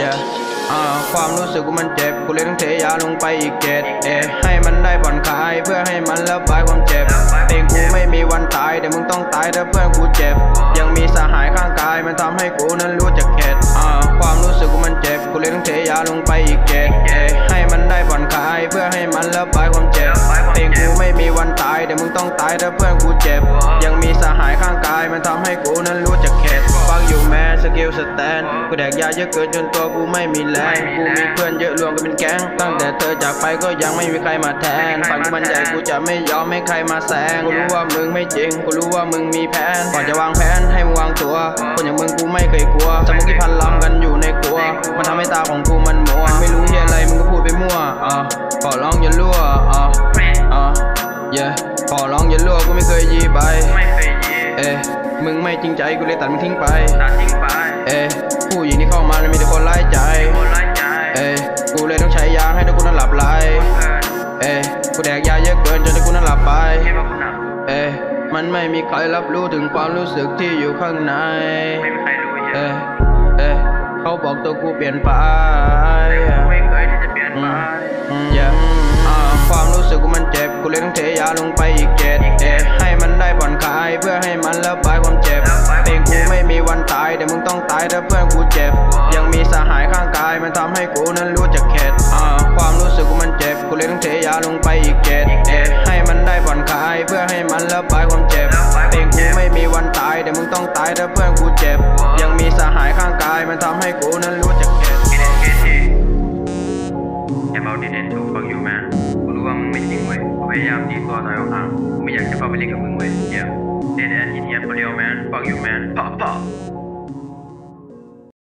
yeah ความรู้สึกกูมันเจ็บ กูเลยต้องเทยาลงไปอีกเจ็ดเอะให้มันได้ผ่อนคลายเพื่อให้มันระบายความเจ็บเพลงกูไม่มีวันตายแต่มึงต้องตายถ้าเพื่อนกูเจ็บ ยังมีสหายข้างกายมันทำให้กูนั้นรู้จักเข็ดความรู้สึกกูมันเจ็บ กูเลยต้องเทยาลงไปอีกเจ็ดเอะให้มันได้ผ่อนคลายเพื่อให้มันระบายความเจ็บเพลงกูไม่มีวันตายแต่มึงต้องตายถ้าเพื่อนกูเจ็บ ยังมีสหายข้างกาย แตนกูแดกยาเยอะเกินจนตัวกูไม่มีแรงกูมีเพื่อนเยอะรวมกันเป็นแก๊งตั้งแต่เธอจากไปก็ยังไม่มีใครมาแทนฝันกูมันใหญ่กูจะไม่ยอมให้ใครมาแซงกูรู้ว่ามึงไม่จริงกูรู้ว่ามึงมีแผนก่อนจะวางแผนให้มึงวางตัวคนอย่างมึงกูไม่เคยกลัวสมองที่พันลำกันอยู่ในครัว มันทำให้ตาของกูมันมัวไม่รู้เฮียอะไรมึงก็พูดไปมั่วอะขอร้องอย่ารั่วอะอะ yeah ขอร้องอย่ารั่วกูไม่เคยยีใบไม่เคยยีเอ้มึงไม่จริงใจกูเลยตัดมึงทิ้งไปตัดทิ้งไป เอ้ผู้หญิงที่เข้ามาแล้วมีแต่คนไร้ายใจคนไร้ใจเอ้กูเลยต้องใช้ยาให้ทุกคนนั้นหลับไหลเกินเอ้กูแดกยาเยอะเกินจนทุกคนนั้นหลับไปคิดว่าคุณหนักเอ้มันไม่มีใครรับรู้ถึงความรู้สึกที่อยู่ข้างในไม่มีใครรู้เยเอ้อะเอ้เขาบอกตัวกูเปลี่ยนไปแต่กูไม่เคยที่จะเปลี่ยนไปอืม yeah อ่าความรู้สึกกูมันเจ็บกูเลยต้องเทยาลงไปอีกเจ็ดเอะให้มันได้ผ่อนคลายเพื่อให้มันระบายายถ้าเพื่อนกูเจ็บ ยังมีสหายข้างกายมันทำให้กูนั้นรู้จักเข็ดอ่าความรู้สึกกูมันเจ็บ กูเลยต้องเทยาลงไปอีกเจ็ดเอให้มันได้ผ่อนคลายเพื่อให้มันระบายความเจ็บเพลงกูไม่มีวันตายแต่มึงต้องตายถ้าเพื่อนกูเจ็บ ยังมีสหายข้างกายมันทำให้กูนั้นรู้จักเข็ดกินเอ็นเคทีแอบเอาดินเอ็นทูฟังอยู่แมกูรู้ว่ามึงไม่จริงเว้ยกูพยายามตีตัวถอยออกห่างกูไม่อยากจะเข้าไปเล่นกับมึงเว้ยเยี่ยเดนเอ็นอีเทียค